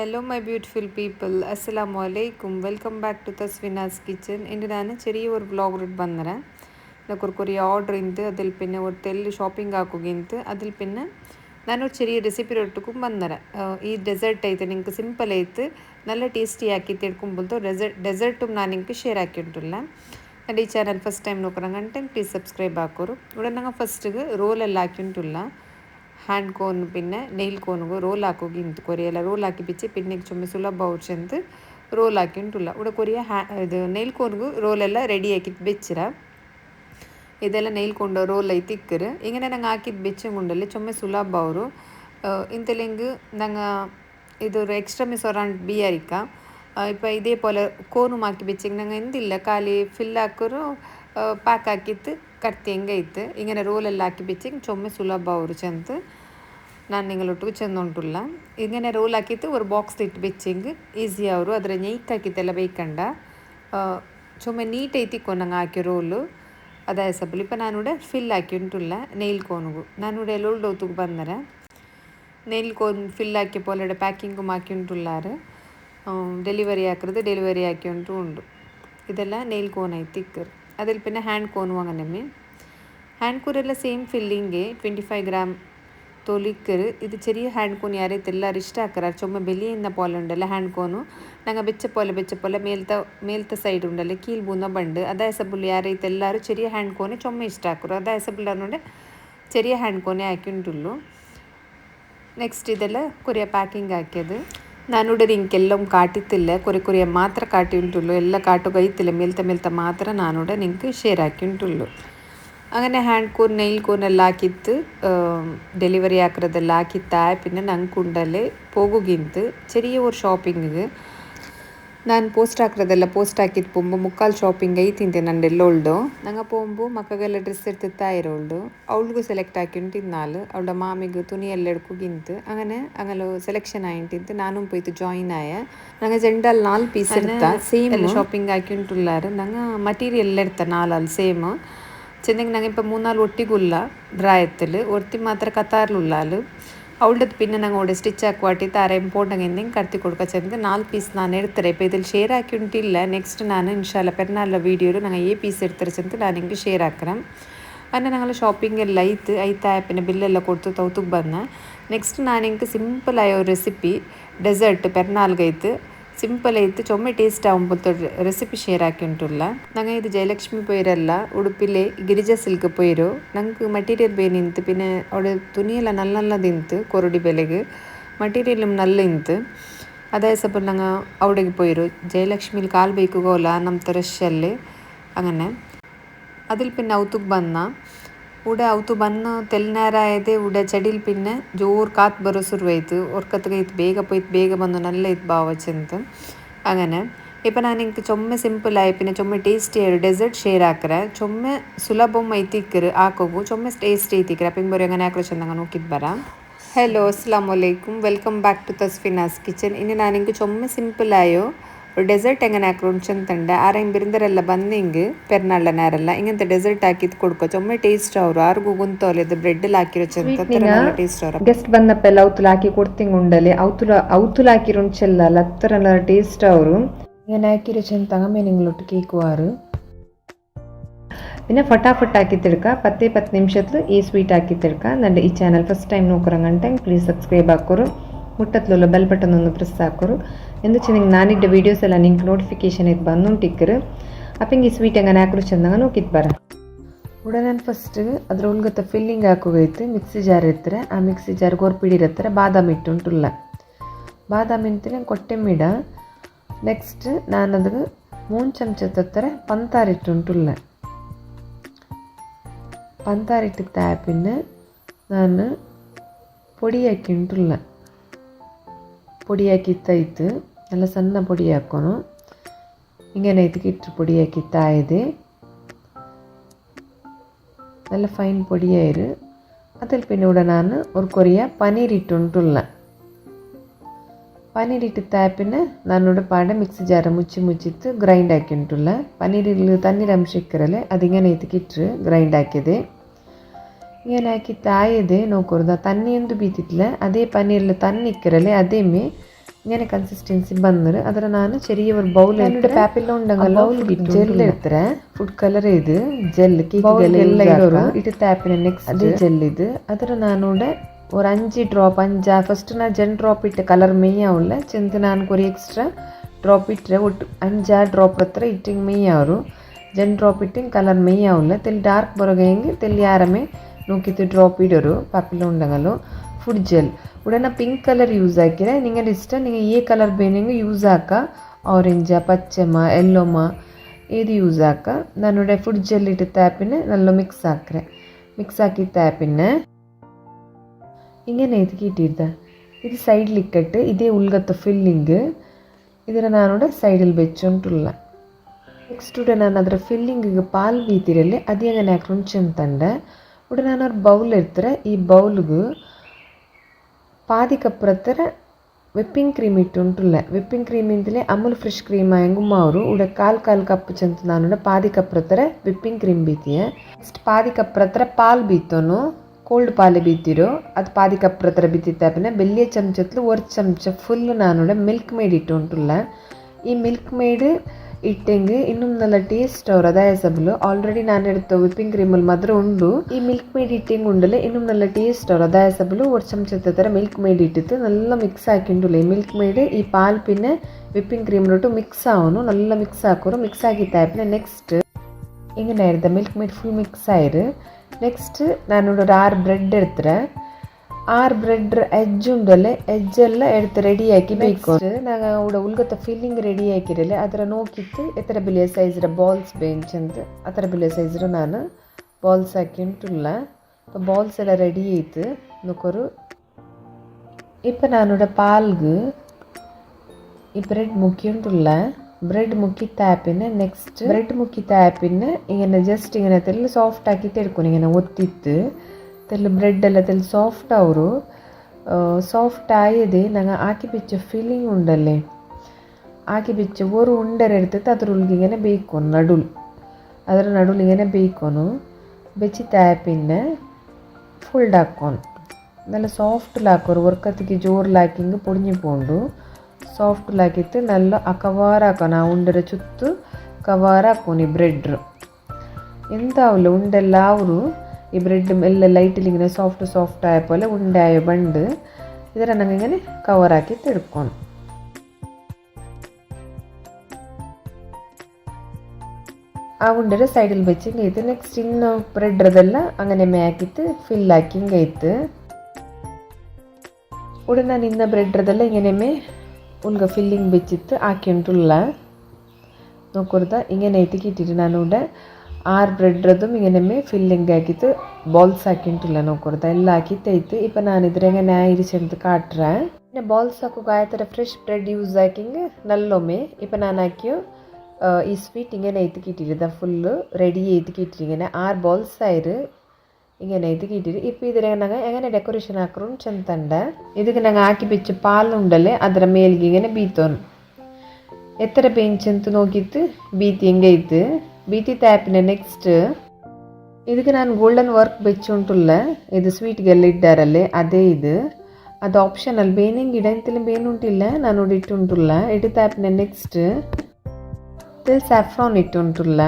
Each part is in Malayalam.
ഹലോ മൈ ബ്യൂട്ടിഫുൽ പീപ്പിൾ അസ്സാം വലൈക്കും welcome back to Thasfina's kitchen ಇಂದು ನಾನು ചെറിയൊരു വ്ലോഗ് ഇട്ട് വന്നേരാം. എനിക്കൊരു കുറേ ഓർഡർ ഉണ്ട് അതിൽ പിന്നെ ഒരു തെല്ല് ഷോപ്പിംഗ് ആക്കുകയുണ്ട്. അതിൽ പിന്നെ ഞാനൊരു ചെറിയ റെസിപ്പി ഒട്ടുക്കും വന്നേരാം. ഈ ഡെസേർട്ട് ആയിട്ട് നിങ്ങൾക്ക് സിമ്പിൾ ആയിട്ട് നല്ല ടേസ്റ്റി ആക്കിയിട്ട് എടുക്കുമ്പോഴത്തെ ഡെസേർട്ട് ഡെസേർട്ടും ഞാൻ നിങ്ങൾക്ക് ഷെയർ ആക്കിയിട്ടുള്ള. എന്റെ ഈ ചാനൽ ഫസ്റ്റ് ടൈം നോക്കണം കണ്ടെങ്കിൽ പ്ലീസ് സബ്സ്ക്രൈബ് ആക്കോറും ഇവിടെ ഞങ്ങൾ ഫസ്റ്റ് റോലെല്ലാം ആക്കിയിട്ടുള്ള. హ్యాండ్ కోన్ పిన్న నెయిల్ కోనుಗು ರೋಲ್ ಹಾಕೋಗಿ ಇಂತು ಕೊರಿಯಲ್ಲ ರೋಲ್ ಹಾಕಿ ಬಿಚ್ಚಿ ಪಿನ್ನಿಗೆ ಚೊಮ್ಮೆ ಸುಲಭ ಉಚ್ಚಂದು ರೋಲ್ ಹಾಕಿ ಉಂಟುಲ್ಲ ಉಡ ಕೊರಿಯ ಹ್ಯಾ ಇದು ನೆಯ್ಲ್ ಕೋನ್ಗೂ ರೋಲೆಲ್ಲ ರೆಡಿ ಹಾಕಿದ್ದು ಬೆಚ್ಚಿರ ಇದೆಲ್ಲ ನೆಯ್ಲ್ ಕೊಂಡ ರೋಲ್ ಐತಿ ಇಕ್ಕರು ಇಂಗೆ ನಂಗೆ ಹಾಕಿದ್ದು ಬೆಚ್ಚಂಗುಂಡಲ್ಲಿ ಚೊಮ್ಮೆ ಸುಲಭ ಅವರು ಇಂತಲಿಂಗ್ ನಂಗೆ ಇದು ஒரு எக்ஸ்ட்ரா மிஸ் ஒரான் பிஆரிக்கா இப்போ இதே போல் கோனுமாக்கி வச்சிங்கன்னா எந்த இல்லை காலி ஃபில் ஆக்குறோம் பேக் ஆக்கிட்டு കത്തിയങ്കയത്ത് ഇങ്ങനെ ಹಿಂಗೆ ರೋಲೆಲ್ಲ ಹಾಕಿ ಬಿಚ್ಚಿ ಚೊಮ್ಮೆ ചെന്ത് ಅವರು നിങ്ങളോട്ട് ನಾನು ഇങ്ങനെ റോലാക്കിയിട്ട് ഒരു ബോക്സിലിട്ട് വെച്ചെങ്കിൽ ഈസി ആവും അതിൽ നെയ്റ്റ് ആക്കിത്തെല്ലാം വെയ്ക്കണ്ട ചുമ നീറ്റ് എത്തിക്കോ ನಂಗೆ ಹಾಕಿ ರೋಲು ಅದಾಯ ಸಬ್ಬಲ್ ಇಪ್ಪ ನಾನುಡೆ ಫಿಲ್ ಹಾಕಿ നെയിൽ കോനുകു ನಾನುಡೆ ಲೋಲ್ಡ್ ಹೊತ್ತುಗೆ ಬಂದರೆ നെയിൽ കോൺ ഫിൽ ആക്കിയ പോലെയുടെ പാക്കിങ്ങും ആക്കി ഡെലിവറി ആക്കരുത് ഡെലിവറി ആക്കി ഉണ്ട്. ഇതെല്ലാം നെയിൽ കോണായി തിക്കറ് അതിൽ പിന്നെ ഹാൻഡ് കോൺ അങ്ങനെ ഹാൻഡ് കൂರೆಲ್ಲ ಸೇಮ್ ಫಿಲ್ಲಿಂಗೆ ಟ್ವೆಂಟಿ ಫೈವ್ ಗ್ರಾಮ್ ತೊಲಿಕ್ಕರು ಇದು ಚೆರಿಯ ಹ್ಯಾಂಡ್ ಕೋನ್ ಯಾರೈತೆ ಎಲ್ಲರೂ ಇಷ್ಟ ಹಾಕರ ಚೊಮ್ಮೆ ಬೆಲಿಯಿಂದ ಪೋಲೆ ಉಂಡಲ್ಲ ಹ್ಯಾಂಡ್ ಕೋನು ನಂಗೆ ಬೆಚ್ಚ ಪೋಲೆ ಬೆಚ್ಚ ಪೋಲೆ ಮೇಲ್ತ ಮೇಲ್ತ ಸೈಡ್ ಉಂಡಲ್ಲ ಕೀಲ್ ಬೂಂದ ಬಂಡು ಅದ ಹೆಸಬುಲ್ ಯಾರೈತೆ ಎಲ್ಲರೂ ಚೆರಿಯ ಹ್ಯಾಂಡ್ ಕೋನೆ ಚೊಮ್ಮೆ ಇಷ್ಟ ಹಾಕರು ಅದ ಹೆಸಬುಲ್ ಅನ್ನೋಡೆ ചെറിയ ഹാൻഡ് കോനെ ആക്കിയിട്ടുള്ളൂ നെക്സ്റ്റ് ഇതെല്ലാം കൊറിയ പാക്കിംഗ് ആക്കിയത് ನಾನುಡೋದು ಹಿಂಗೆ ಕೆಲವು ಕಾಟಿತ್ತಿಲ್ಲ ಕೊರಿ ಕೊರಿಯ ಮಾತ್ರ ಕಾಟಿ ಉಂಟುಳ್ಳು ಎಲ್ಲ ಕಾಟು ಗೈತಿಲ್ಲ ಮೆಲ್ತ ಮೆಲ್ತ ಮಾತ್ರ ನಾನುಡ ನಿಂಗೆ ഷെയർ ആക്കി ഉണ്ടുള്ളൂ അങ്ങനെ ഹാൻഡ് കൂർ നെയിൽ കൂറിനെല്ലാം ആക്കിത്ത് ഡെലിവറി ആക്കുന്നതെല്ലാം ആക്കിത്തായ പിന്നെ ഞങ്ങൾക്കുണ്ടല്ലേ പോകുകിന്ത് ചെറിയ ഒരു ഷോപ്പിങ്ങിക്ക് ನಾನು ಪೋಸ್ಟ್ ಹಾಕ್ರದೆಲ್ಲ ಪೋಸ್ಟ್ ಹಾಕಿದ ಪೊಂಬು ಮುಕ್ಕಾಲು ಶಾಪಿಂಗ್ ಐತಿಂತೆ ಎಲ್ಲ ಎಲ್ಲೋಳ್ದು ನಂಗೆ ಪೊಂಬು ಮಕ್ಕಗೆಲ್ಲ ಡ್ರೆಸ್ ಇರ್ತದೆ ತಾಯಿರೋಳ್ಡು ಅವಳಿಗೂ ಸೆಲೆಕ್ಟ್ ಹಾಕಿಂಟಿದ್ ನಾಳು ಅವಳ ಮಾಮಿಗೆ ತುನಿ ಎಲ್ಲ ಎಡ್ಕುಗಿಂತ ಅಂಗನೆ ಅಂಗಲು ಸೆಲೆಕ್ಷನ್ ಆಯಿಂಟಿಂತು ನಾನು ಪೋಯ್ತು ಜಾಯಿನ್ ಆಯ. ನಂಗೆ ಜೆಂಡಲ್ ನಾಲ್ ಪೀಸ್ ಇರ್ತ. ಸೇಮ್ ಶಾಪಿಂಗ್ ಹಾಕಿಂಟುಲ್ಲಾರ ನಂಗೆ ಮಟೀರಿಯಲ್ ಇರ್ತ ನಾಲ್ ಅಲ್ಲಿ ಸೇಮ್ ಚೆನ್ನಾಗಿ ನಂಗೆ ಇಪ್ಪ ಮೂರ್ನಾಲ್ ಒಟ್ಟಿಗೂ ಇಲ್ಲ ಡ್ರಾಯತ್ತಲ್ಲಿ ಒರ್ತಿ ಮಾತ್ರ ಕತಾರ್ಲು ಅಲ್ಲಿ. ಅವಳದ್ದು ಪಿನ್ನ ನಂಗೆ ಸ್ಟಿಚ್ ಹಾಕುವಾಟಿ ತಾರೆ ಇಂಪಾರ್ಟಂಗೆ ಎಂದಿಂಗೆ ಕರ್ತಿ ಕೊಡ್ಕೊಚ್ಚಂಗೆ ನಾಲ್ಕು ಪೀಸ್ ನಾನು ಎಡ್ತಾರೆ ಇಪ್ಪ ಇದಿಲ್ಲಿ ಶೇರ್ ಹಾಕಿ ಉಂಟಿಲ್ಲ ನೆಕ್ಸ್ಟ್ ನಾನು ಇನ್ಶಾಲ್ಲ ಪೆರ್ನಾಳ വീഡിയോയിൽ ഞങ്ങൾ ഈ പീസ് എടുത്തിരിച്ചെന്നിട്ട് ഞാനെങ്കിൽ ഷെയർ ആക്കണം. അങ്ങനെ ഞങ്ങൾ ഷോപ്പിംഗ് എല്ലാം ആയിട്ട് ആയിട്ട് ആപ്പിന്റെ ബില്ലെല്ലാം കൊടുത്ത് തൗത്തുക്ക് വന്ന്. നെക്സ്റ്റ് ഞാൻ എനിക്ക് സിമ്പിളായ ഒരു റെസിപ്പി ഡെസേർട്ട് പെരുന്നാൾ കഴിത്ത് ಸಿಂಪಲಾಯಿತು ಒಮ್ಮೆ ടേസ്റ്റ് ಆಗುವಂಥ റെസിപ്പി ഷെയർ ആക്കിയിട്ടുള്ള ನಂಗೆ ഇത് ജയലക്ഷ്മി പോയിരല്ല ഉടുപ്പിലെ ഗിരിജ സിൽക്ക് പോയിരു. ഞങ്ങൾക്ക് മെറ്റീരിയൽ ബേ നിന്ന് പിന്നെ അവിടെ തുണിയെല്ലാം നല്ല നല്ല നിന്ന് കൊറുടി വിലക്ക് മെറ്റീരിയലും നല്ല നിന്ന് അതായത് സപ്പം ഞങ്ങൾ അവിടേക്ക് പോയിരു. ജയലക്ഷ്മിയിൽ കാൽ ബൈക്ക് ഗോല നമത്തെ റഷ്യല്ലേ അങ്ങനെ. അതിൽ പിന്നെ ഔത്തുക്ക് വന്നാൽ ഇവിടെ ಅವತ್ತು ಬಂದು ತೆಲ್ನಾರ ഉടെ ചെടിയിൽ പിന്നെ ജോർ കാത്ത് ಕಾತ್ ಬರೋಸುರುವಾಯ್ತು ಒರ್ಕತ್ಗೆ ಇತ್ತು ಬೇಗ പോയിട്ട് ಬೇಗ ಬಂದು നല്ല ഇത് ഭാവച്ചെന്ത് അങ്ങനെ ഇപ്പം ഞാൻ എനിക്ക് ചുമ്മ സിമ്പിളായി പിന്നെ ചുമ്മ ടേസ്റ്റി ആയി ഡെസേർട്ട് ഷെയർ ആക്കറ ചുമ്മ സുലഭം എത്തിക്കറ് ആക്കോ ചുമ്മ ടേസ്റ്റി എത്തിക്കറ അപ്പം ഇങ്ങനെ അങ്ങനെ ആക്കോ ചെന്നങ്ങ് നോക്കിയിട്ട് വരാം. ഹലോ അസ്സാം വലൈക്കും welcome back to Thasfina's kitchen ഇനി ഞാൻ എനിക്ക് ചുമ്മ സിമ്പിളായോ? ഒരു ഡെസേർട്ട് എങ്ങനെ ആക്കണം ಅಂತಂಡ ಆರಂಗೆ ಬಿರಿಂದರೆಲ್ಲ ಬಂದು ಹಿಂಗೆ ಪೆರ್ನಾಳನಾರೆಲ್ಲ ಇಂಗಂತ ಡೆಸರ್ಟ್ ಹಾಕಿದ್ ಕೊಡ್ಕೋಚ ಒಮ್ಮೆ ಟೇಸ್ಟ್ ಅವ್ರು ಆರ್ಗೂ ಗುಂತೋಲೆ ಇದು ಬ್ರೆಡ್ ಅಲ್ಲಿ ಹಾಕಿರೋ ಟೇಸ್ಟ್ ಅವ್ರ ಗೆಸ್ಟ್ ಬಂದಪ್ಪೆಲ್ಲ ಅವತುಲ ಹಾಕಿ ಕೊಡ್ತಿಂಗ್ ಉಂಡಲೆ ಅವತುಲ ಅವತುಲ ಹಾಕಿರುಂಚೆಲ್ಲ ಲತ್ತರನ ಟೇಸ್ಟ್ ಅವರು ഇങ്ങനെ അയക്കിരച്ചെന്താങ്ങ മീനിങ്ങിലോട്ട് കേക്കുവാറ്. പിന്നെ ഫട്ടാഫട്ട് ആക്കിത്തെടുക്കുക പത്തേ പത്ത് നിമിഷത്തിൽ ഈ സ്വീറ്റ് ആക്കിത്തെടുക്കുക എന്നിട്ട് ഈ ചാനൽ ഫസ്റ്റ് ടൈം നോക്കുറങ്ങണ്ടെങ്കിൽ പ്ലീസ് സബ്സ്ക്രൈബ് ആക്കൂ മുട്ടത്തിലുള്ള ബെൽ ബട്ടൺ ഒന്ന് പ്രസ് ആക്കൂ ಹಾಕೋರು ಎಂದು ನಿಂಗೆ ನಾನಿದ್ದ ವೀಡಿಯೋಸ್ ಎಲ್ಲ ನಿಂಗೆ ನೋಟಿಫಿಕೇಶನ್ ಇದು ಬಂದುಂಟಿಕ್ಕರು അപ്പം ಈ ಸ್ವೀಟ್ ಹೆಂಗೆ ಹಾಕಲು ಚೆಂದಂಗ ನೋಕಿತ್ ಬರ ಉಡನೆ ನಾನು ಫಸ್ಟ್ ಅದ್ರ ಒಳಗತ್ತೆ ಫಿಲ್ಲಿಂಗ್ ಹಾಕೋಗೈತೆ ಮಿಕ್ಸಿ ಜಾರ್ ಇರ್ತಾರೆ ಆ ಮಿಕ್ಸಿ ಜಾರ್ ಗೋರ್ಪಿಡಿ ಇರ್ತಾರೆ ಬಾದಾಮಿ ಇಟ್ಟುಂಟುಲ್ಲ ಬಾದಾಮಿ ಇಂತೀನಿ ಕೊಟ್ಟೆಮ್ಮಿಡ ನೆಕ್ಸ್ಟ್ ನಾನು ಅದಕ್ಕೆ ಮೂರು ಚಮಚ ತತ್ತರ ಪಂತಾರಿಟ್ಟುಂಟುಲ್ಲ പന്താരിട്ട് പിന്നെ ഞാൻ പൊടിയാക്കി ഉണ്ടുള്ള പൊടിയാക്കി തയ്ത്ത് ಎಲ್ಲ ಸಣ್ಣ ಪುಡಿ ಹಾಕ್ಕೊನು ಹಿಂಗೆ ನೆದ್ಕಿಟ್ಟು ಪುಡಿ ಹಾಕಿತ್ತಾ ಇದೆ നല്ല ഫൈൻ പൊടിയായത് അതിൽ പിന്നെ ഉടനാണ് ഒരു കൊറിയ പനീരിട്ടുണ്ടുള്ള പനീരിട്ട് താപ്പിന് നാനോട് പാടെ മിക്സി ജാറ് മുച്ചി മുച്ചിത്ത് ഗ്രൈൻഡ് ആക്കിയിട്ടുള്ള പനീരിൽ തന്നിരംശിക്കറൽ അതിങ്ങനെ എത്തിക്കിട്ട് ഗ്രൈൻഡ് ആക്കിയത് ഇങ്ങനെ ആക്കി തായത് നോക്കുറുത തന്നെയൊന്നും ബീത്തിട്ടില്ല അതേ പനീരിൽ തന്നിക്കറൽ അതേമേ ಇങ്ങനെ ಕನ್ಸಿಸ್ಟೆನ್ಸಿ ಬಂದರೆ ಅದರ ನಾನು ചെറിയ ഒരു ബൗൾ പാപ്പില്ല ഉണ്ടെങ്കിലോ ജെല്ല് എടുത്തര ഫുഡ് കളർ ഇത് ജെല്ല് കേക്കിಗೆಲ್ಲ ഇರೋರು ಇದು ತ್ಯಾಪಿನ ನೆಕ್ಸ್ಟ್ ಅದು ಜೆಲ್ ಇದು ಅದರ ನಾನೂടെ ഒരു അഞ്ച് ഡ്രോപ്പ് അഞ്ചാ ഫസ്റ്റ് ഞാൻ ജെൻ ഡ്രോപ്പ് ഇട്ട് കളർ മെയ്യാവുള്ള ചെന്ത് ನಾನು കുറേ എക്സ്ട്രാ ഡ്രോപ്പ് ഇട്ട് ಒಟ್ಟು അഞ്ചാ ഡ്രോപ്പ് ಹತ್ರ ಇಟ್ಟಿಂಗ್ ಮೆಯ್ಯಾವರು ಜೆನ್ ಡ್ರಾಪ್ ಇಟ್ಟಿಂಗ್ ಕಲರ್ ಮೆಯ್ಯಾವುಲ್ಲ ತೆಲ್ಲಿ ಡಾರ್ಕ್ ಬರೋಗೆ ಹೆಂಗೆ ತೆಲ್ಲಿ ಯಾರಮೇ ನೂಕಿತ್ತು ಡ್ರಾಪ್ ಇಡೋರು ಪಾಪಿಲ್ಲ ಉಂಡಂಗಲು ഉണ്ടെങ്കിലോ ഫുഡ് ജെൽ ഉടനെ പിങ്ക് കളർ യൂസ് ആക്കിയാൽ നിങ്ങളുടെ ഇഷ്ടം നിങ്ങൾ ഈ കളർ വേണമെങ്കിൽ യൂസ് ആക്കുക ഓറഞ്ച പച്ചമ യെല്ലോമ ഏത് യൂസ് ആക്കുക ഞാനിവിടെ ഫുഡ് ജെൽ ഇട്ട് താപ്പിന് നല്ല മിക്സ് ആക്കറേ മിക്സ് ആക്കി താപ്പിന് ഇങ്ങനെ എതുക്കിയിട്ടിരുത ഇത് സൈഡിലിക്കട്ട് ഇതേ ഉൾഗത്തെ ഫില്ലിങ് ഇതിനെ ഞാനിവിടെ സൈഡിൽ വെച്ചോണ്ടുള്ള ನೆಕ್ಸ್ಟ್ ನಾನು ಅದರ ಫಿಲ್ಲಿಂಗಿಗೆ ಪಾಲ್ ಬೀತಿರಲ್ಲಿ ಅದು ಹೆಂಗೆ ಹಾಕೊಂಡು ಚೆಂತಂಡೆ ಉಡ ನಾನು ಅವ್ರ ಬೌಲ್ ಇರ್ತಾರೆ ಈ ಬೌಲ್ಗೆ പാതിക്കപ്പുറത്തൊരു വിപ്പിംഗ് ക്രീം ഇട്ടുണ്ടുള്ള വിപ്പിംഗ് ക്രീമിൻ്റെ അമുൽ ഫ്രഷ് ക്രീമായ ഉമ്മാവൂರು ഇവിടെ കാൽ ಕಾಲು ಕಪ್ ಚಂತ ನಾನು ಪಾದಿಕಪ್ಪುರತ್ತರ ವಿಪ್ಪಿಂಗ್ ಕ್ರೀಮ್ ಬೀತಿಯೆ. ನೆಕ್ಸ್ಟ್ ಪಾದಿಕಪ್ಪುರತ್ತರ ಪಾಲ್ ಬೀತೋನು. ಕೋಲ್ಡ್ ಪಾಲ್ ಬೀತಿರೋ. ಅದು ಪಾದಿಕಪ್ಪುರತ್ತರ ಬಿತ್ತಿತ್ತಾಪಿನ ಬೆಲ್ಲಿಯ ಚಮಚತ್ಲು ಒಂದು ಚಮಚ ಫುಲ್ ನಾನು ಮಿಲ್ಕ್ ಮೇಡ್ ಇಟ್ಟು ಉಂಟುಲ್ಲ ಈ ಮಿಲ್ಕ್ ಮೇಡ್ ಇಟ್ಟಂಗೆ ಇನ್ನೊಂದಲ್ಲ ಟೇಸ್ಟ್ ಅವ್ರ ಅದಾಯ ಸಬ್ಲು ಆಲ್ರೆಡಿ ನಾನು ಇಡ್ತ ವಿಪ್ಪಿಂಗ್ ಕ್ರೀಮ್ ಅಲ್ಲಿ ಮಾತ್ರ ಉಂಡು. ಈ ಮಿಲ್ಕ್ ಮೇಡ್ ಇಟ್ಟಿಂಗ್ ಉಂಡಲೆ ಇನ್ನೊಂದಲ್ಲ ಟೇಸ್ಟ್ ಅವ್ರ ಅದಾಯ ಸಬ್ಲು ಒಟ್ ಚಮಚದ ತರ ಮಿಲ್ಕ್ ಮೇಡ್ ಇಟ್ಟಿತ್ತು. ನಲ್ಲ ಮಿಕ್ಸ್ ಹಾಕಿಂಡುಲೆ ಮಿಲ್ಕ್ ಮೇಡ್ ಈ ಪಾಲ್ ಪಿನ್ನೆ ವಿಪ್ಪಿಂಗ್ ಕ್ರೀಮ್ ರೊಟ್ಟು ಮಿಕ್ಸ್ ಆವನು. ನಲ್ಲ ಮಿಕ್ಸ್ ಹಾಕೋರು ಮಿಕ್ಸ್ ಆಗಿತ್ತಾಯ್ಪ್ನೆ ನೆಕ್ಸ್ಟ್ ಹಿಂಗೆ ನಾ ಇರ್ದ ಮಿಲ್ಕ್ ಮೇಡ್ ಫುಲ್ ಮಿಕ್ಸ್ ಆಯ್ರು. ನೆಕ್ಸ್ಟ್ ನಾನು ರಾರ್ ಬ್ರೆಡ್ ಇರ್ತಾರೆ. ಆರು ಬ್ರೆಡ್ ಎಜ್ ಉಂಡಲೆ ಎಜ್ ಎಲ್ಲ ಎಡ್ತು ರೆಡಿ ಆಕಿ ಬೇಕು ನಾಗ ಉಡ ಉಲ್ಗತ್ತ ಫಿಲ್ಲಿಂಗ್ ರೆಡಿ ಆಕಿರಲೆ ಅದರ ನೋಕಿತ್ತು ಎತ್ತರ ಬಿಲಿಯ ಸೈಜ್ರ ಬಾಲ್ಸ್ ಬೇಂಚ್ ಅಂತ ಅತರ ಬಿಲಿಯ ಸೈಜ್ರ ನಾನು ಬಾಲ್ಸ್ ಹಾಕಿ ಉಂಟುಲ್ಲ ಬಾಲ್ಸ್ ಎಲ್ಲ ರೆಡಿ ಆಯ್ತು ನೋಕೋರು ഇപ്പം ഞാനിവിടെ പാൽഗ് ഈ ബ്രെഡ് മുക്കിയിട്ടുള്ള ബ്രെഡ് മുക്കി താപ്പിന് നെക്സ്റ്റ് ബ്രെഡ് മുക്കി താപ്പിന് ഇങ്ങനെ ജസ്റ്റ് ഇങ്ങനെ തെല്ല് സോഫ്റ്റ് ആക്കിയിട്ട് എടുക്കണം ഇങ്ങനെ ഒത്തിത്ത് ತೆಲ್ ಬ್ರೆಡ್ ಎಲ್ಲ ತೆಲ್ ಸಾಫ್ಟ್ ಅವರು. ಸಾಫ್ಟ್ ಆಯದೆ ನಂಗ ಆಕಿ ಬಿಚ್ಚ ಫೀಲಿಂಗ್ ಉಂಡಲ್ಲೇ. ಆಕಿ ಬಿಚ್ಚ ಓರು ಉಂಡರ ಇರ್ತೈತೆ, ಅದ್ರ ಉಲ್ಗಿಗೇನೆ ಬೇಕು ನಡುಲ್. ಅದರ ನಡುಲಿಗೇನೆ ಬೇಕು ಬೆಚ್ಚಿ ತಾಯ ಫುಲ್ಡ್ ಹಾಕೋನು ನಲ್ಲ ಸಾಫ್ಟ್ ಲಾಕೋರು ವರ್ಕತ್ತಿಗೆ ಜೋರ್ ಲಾಕಿಂಗ್ ಪುಡಿಂಜಿ ಪೋಂಡು. ಸಾಫ್ಟ್ ಲಾಕಿತ್ತು ನಲ್ಲ ಅಕವಾರ ಹಾಕೋನು, ಆ ಉಂಡರ ಚುತ್ತು ಕವಾರ ಹಾಕೋನಿ ಬ್ರೆಡ್ರು ಎಂತ ಅವಳು ಉಂಡೆಲ್ಲ ಅವರು ഈ ബ്രെഡും എല്ലാം ലൈറ്റിലിങ്ങനെ സോഫ്റ്റ് സോഫ്റ്റ് ആയ പോലെ ഉണ്ടായ ബണ്ട്. ഇതിനെ നമ്മിങ്ങനെ കവറാക്കി തെടുക്കണം ആ ഉണ്ടൊരു സൈഡിൽ വെച്ച് ഇങ്ങേത്ത് നെക്സ്റ്റ് ഇന്ന് ബ്രെഡ് ഇതെല്ലാം അങ്ങനെ മേക്കിട്ട് ഫില്ലാക്കി ഇങ്ങേത്ത് ഉടൻ ഞാൻ ഇന്ന ബ്രെഡ് ഇതെല്ലാം ഇങ്ങനെ മേ ഉൽക ഫില്ലിംഗ് വെച്ചിട്ട് ആക്കിയിട്ടുള്ള നോക്കുറുത ഇങ്ങനെ എത്തിക്കിട്ടിട്ട് ഞാനിവിടെ ಆರು ಬ್ರೆಡ್ ಅದು ಮಿಂಗನೆಮ್ಮೆ ಫಿಲ್ಲಿಂಗ್ ಹಾಕಿತ್ತು ಬಾಲ್ಸ್ ಹಾಕಿಂಟಿಲ್ಲ ನೋಕೊಡ್ದ ಎಲ್ಲ ಹಾಕಿತ್ತೈತು ಇಪ್ಪ ನಾನಿದ್ರೆ ಹೆಂಗೆ ನ್ಯಾಯ ಇರಿಸಂತ ಕಾಟ್ರೆ ಇನ್ನು ಬಾಲ್ಸ್ ಹಾಕೋಕೆ ಆ ಥರ ಫ್ರೆಶ್ ಬ್ರೆಡ್ ಯೂಸ್ ಹಾಕಿಂಗ್ ನಲ್ಲೊಮ್ಮೆ ಇಪ್ಪ ನಾನು ಹಾಕಿಯು ಈ ಸ್ವೀಟ್ ഇങ്ങനെ എത്തിക്കിട്ടിരുന്ന ഫുള്ള് റെഡി ചെയ്തിക്കിട്ടിരി ഇങ്ങനെ ആറ് ബോൾസ് ആയിരു ഇങ്ങനെ എത്തിക്കിട്ടിരി ഇപ്പോൾ ഇതിനെ ഞങ്ങൾ എങ്ങനെ ഡെക്കറേഷൻ ആക്കും ചെന്തണ്ട് ഇതിക്ക് ഞങ്ങൾ ആക്കി വെച്ച പാലുണ്ടല്ലേ അതിൻ്റെ മേലിക്ക് ഇങ്ങനെ ബീത്തോണം എത്ര പെയിൻ ചെന്ത് നോക്കിയിട്ട് ബീത്തി എങ്കെയ്ത്ത് ಬೀಟಿ ಟ್ಯಾಪಿನ ನೆಕ್ಸ್ಟ್ ಇದಕ್ಕೆ ನಾನು ಗೋಲ್ಡನ್ ವರ್ಕ್ ಬೆಚ್ಚುಂಟುಲ್ಲ ಇದು ಸ್ವೀಟ್ಗೆಲ್ಲ ಇಡ್ಡಾರಲ್ಲೇ ಅದೇ ಇದು ಅದು ಆಪ್ಷನಲ್ ಬೇನಿಂಗ್ ಇಡ ಅಂತಲೇ ಬೇನುಂಟಿಲ್ಲ ನಾನು ಇಟ್ಟುಂಟುಲ್ಲ ಇಡು ಟ್ಯಾಪ್ನ ನೆಕ್ಸ್ಟ್ ಸ್ಯಾಫ್ರಾನ್ ಇಟ್ಟುಂಟುಲ್ಲ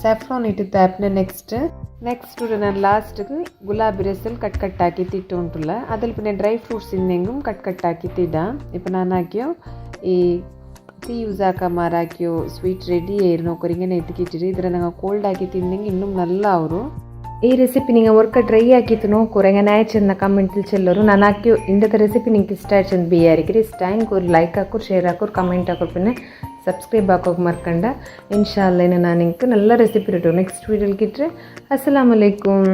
ಸ್ಯಾಫ್ರಾನ್ ಇಟ್ಟು ಟ್ಯಾಪ್ನ ನೆಕ್ಸ್ಟ್ ನೆಕ್ಸ್ಟ್ ನಾನು ಲಾಸ್ಟ್ಗೆ குலாபி ரெசல் கட் கட் ஆக்கி திட்டுன்ட்டுல அதில் பின்ன ட்ரை ஃப்ரூட்ஸ் இன்னெங்கும் கட் கட் ஆக்கி திடா இப்போ நான் ஆக்கியும் ஈ ಜಾಸ್ತಿ ಯೂಸ್ ಹಾಕಮ್ಮ ರಾಕಿಯು ಸ್ವೀಟ್ ರೆಡಿ ಏರ್ನ ಒಕ್ಕರಿಗೆ ನೆತ್ತಿಗೆ ಇಟ್ಟಿರಿ ಇದರ ನಂಗೆ ಕೋಲ್ಡ್ ಹಾಕಿ ತಿಂದಂಗೆ ಇನ್ನೂ ನಲ್ಲ ಅವರು ಈ ರೆಸಿಪಿ ನಿಂಗೆ ವರ್ಕ ಡ್ರೈ ಆಗಿತ್ತು ಕೊರೆಗೆ ನಾಯ ಚೆಂದ ಕಮೆಂಟ್ ಚೆಲ್ಲರು ನಾನು ಹಾಕಿ ಇಂಡದ ರೆಸಿಪಿ ನಿಂಗೆ ಇಷ್ಟ ಚೆಂದ ಬಿ ಯಾರಿಗಿರಿ ಇಷ್ಟ ಹೆಂಗೆ ಲೈಕ್ ಹಾಕೋರು ಶೇರ್ ಹಾಕೋರು ಕಮೆಂಟ್ ಹಾಕೋರು ಪಿನ್ನೆ ಸಬ್ಸ್ಕ್ರೈಬ್ ಹಾಕೋಕೆ ಮರ್ಕಂಡ ಇನ್ಶಾಲ್ಲ ನಾನು ಹಿಂಗೆ ನಲ್ಲ ರೆಸಿಪಿ ಇಟ್ಟು ನೆಕ್ಸ್ಟ್ ವೀಡಿಯೋಲ್ಗಿಟ್ರೆ ಅಸ್ಸಲಾಮಲೈಕುಮ್